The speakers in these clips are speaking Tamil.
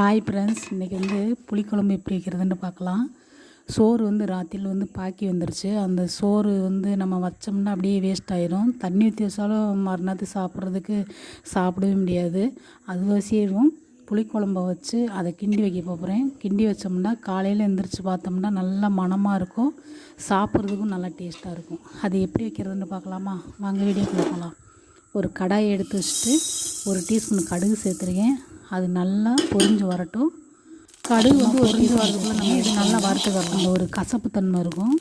ஹாய் ஃப்ரெண்ட்ஸ் இன்றைக்கி வந்து புளிக்குழம்பு எப்படி வைக்கிறதுன்னு பார்க்கலாம். சோறு வந்து ராத்திரியில் வந்து பாக்கி வந்துருச்சு. அந்த சோறு வந்து நம்ம வச்சோம்னா அப்படியே வேஸ்ட் ஆயிரும். தண்ணி ஊற்றி வச்சாலும் மறுநாத்து சாப்பிட்றதுக்கு சாப்பிடவே முடியாது. அது வசியும் புளிக்குழம்ப வச்சு அதை கிண்டி வைக்க போகிறேன் கிண்டி வச்சோம்னா காலையில் எந்திரிச்சு பார்த்தோம்னா நல்லா மணமாக இருக்கும். சாப்பிட்றதுக்கும் நல்லா டேஸ்ட்டாக இருக்கும். அது எப்படி வைக்கிறதுன்னு பார்க்கலாமா? வாங்க வீடியோ போகலாம் ஒரு கடாயை எடுத்து வச்சுட்டு ஒரு டீஸ்பூன் கடுகு சேர்த்துருக்கேன். அது நல்லா பொரிஞ்சு வரட்டும். கடுகு வந்து பொரிஞ்சு வரதுக்குள்ள நம்ம இது நல்லா வறுத்துக்கலாம். அந்த ஒரு கசப்பு தன்மை இருக்கும்.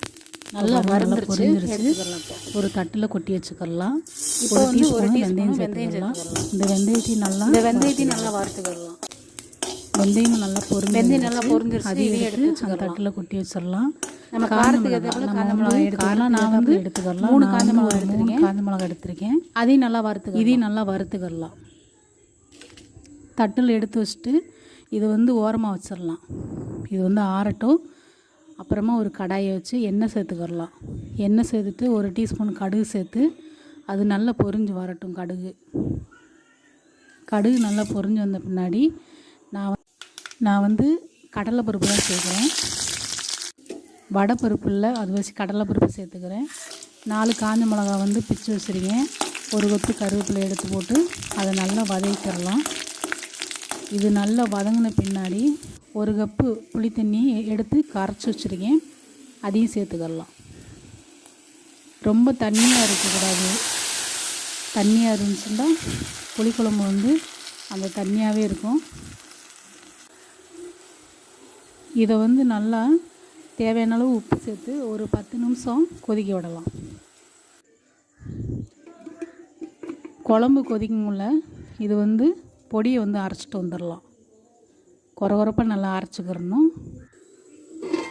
நல்லா வறுந்து பொரிஞ்சிருச்சு. ஒரு தட்டில் கொட்டி வச்சுக்கலாம் ஒரு டீஸ்பூன் வெந்தயம் சேர்த்துக்கலாம். இந்த வெந்தயத்தையும் நல்லா இந்த வெந்தயத்தையும் நல்லா வறுத்துக்கிடலாம் வெந்தயம் நல்லா பொரிஞ்சு வெந்தயம் நல்லா பொரிஞ்சிருச்சு. இதையும் எடுத்து அந்த தட்டில் கொட்டி வச்சிடலாம் நம்ம காரத்துக்கு ஏற்ற காஞ்ச மிளகாய் எடுத்துக்கலாம் நான் வந்து எடுத்துக்கலாம் மூணு காஞ்ச மிளகாய் மூணு எடுத்திருக்கேன். காஞ்ச மிளகாய் எடுத்திருக்கேன். அதையும் நல்லா வறுத்துக்கலாம் இதையும் நல்லா வறுத்துக்கிடலாம் தட்டில் எடுத்து வச்சுட்டு இது வந்து ஓரமாக வச்சிடலாம். இது வந்து ஆறட்டும். அப்புறமா ஒரு கடாயை வச்சு எண்ணெய் சேர்த்துக்கிடலாம் எண்ணெய் சேர்த்துட்டு ஒரு டீஸ்பூன் கடுகு சேர்த்து அது நல்லா பொரிஞ்சு வரட்டும் கடுகு. கடுகு நல்லா பொரிஞ்சு வந்த பின்னாடி நான் நான் வந்து கடலைப்பருப்பு தான் சேர்க்குறேன். வடை இல்லை அது வச்சு கடலைப்பருப்பு சேர்த்துக்கிறேன். நாலு காஞ்ச மிளகா வந்து பிச்சு வச்சுருக்கேன். ஒரு கொத்து கருவேப்பிலை எடுத்து போட்டு அதை நல்லா வதக்கிடலாம். இது நல்லா வதங்கின பின்னாடி ஒரு கப்பு புளி தண்ணி எடுத்து கரைச்சி வச்சுருக்கேன். அதையும் சேர்த்துக்கலாம் ரொம்ப தண்ணியாக இருக்கக்கூடாது. தண்ணியாக இருந்துச்சுன்னா புளிக்குழம்பு வந்து அந்த தண்ணியாகவே இருக்கும். இதை வந்து நல்லா தேவையான அளவு உப்பு சேர்த்து ஒரு பத்து நிமிஷம் கொதிக்க விடலாம். குழம்பு கொதிக்கும்ல இது வந்து பொடியை வந்து அரைச்சிட்டு வந்துடலாம். குறை குறைப்பாக நல்லா அரைச்சிக்கிறணும்.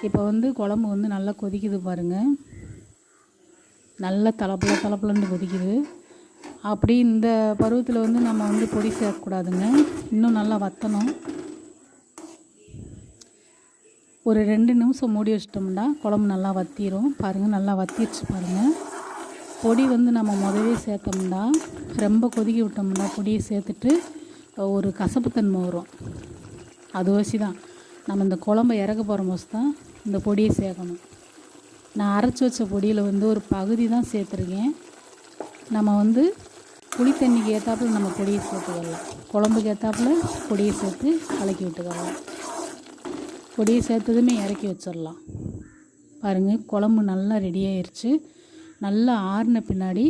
இப்போ வந்து குழம்பு வந்து நல்லா கொதிக்குது பாருங்கள் நல்லா தலப்பல தலப்பலன்னு கொதிக்குது. அப்படி இந்த பருவத்தில் வந்து நம்ம வந்து பொடி சேர்க்கக்கூடாதுங்க. இன்னும் நல்லா வற்றணும் ஒரு ரெண்டு நிமிஷம் மூடி வச்சிட்டோம்னா குழம்பு நல்லா வத்திரும். பாருங்கள் நல்லா வத்திடுச்சு பாருங்கள் பொடி வந்து நம்ம முதவே சேர்த்தோம்னா ரொம்ப கொதிக்க விட்டோம்னா பொடியை சேர்த்துட்டு ஒரு கசப்புத்தன்மை வரும். அது வச்சு தான் நம்ம இந்த குழம்ப இறக்க போகிற போது தான் இந்த பொடியை சேர்க்கணும். நான் அரைச்சி வச்ச பொடியில் வந்து ஒரு பகுதி தான் சேர்த்துருக்கேன். நம்ம வந்து புளி தண்ணிக்கு ஏற்றாப்புல நம்ம பொடியை சேர்த்துக்கலாம் குழம்புக்கு ஏற்றாப்புல பொடியை சேர்த்து கலக்கி விட்டுக்கலாம். பொடியை சேர்த்ததுமே இறக்கி வச்சிடலாம். பாருங்கள் குழம்பு நல்லா ரெடி ஆயிடுச்சு நல்லா ஆறின பின்னாடி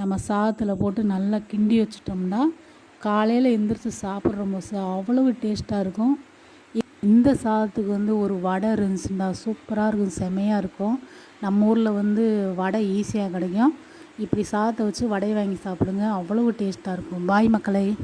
நம்ம சாதத்தில் போட்டு நல்லா கிண்டி வச்சிட்டோம்னா காலையில் எந்திரிச்சு சாப்பிட்ற போது அவ்வளவு டேஸ்ட்டாக இருக்கும். இந்த சாதத்துக்கு வந்து ஒரு வடை இருந்துச்சுன்னா சூப்பராக இருக்கும் செமையாக இருக்கும். நம்ம ஊரில் வந்து வடை ஈஸியாக கிடைக்கும். இப்படி சாதத்தை வச்சு வடையை வாங்கி சாப்பிடுங்க அவ்வளவு டேஸ்ட்டாக இருக்கும். பாய் மக்களை.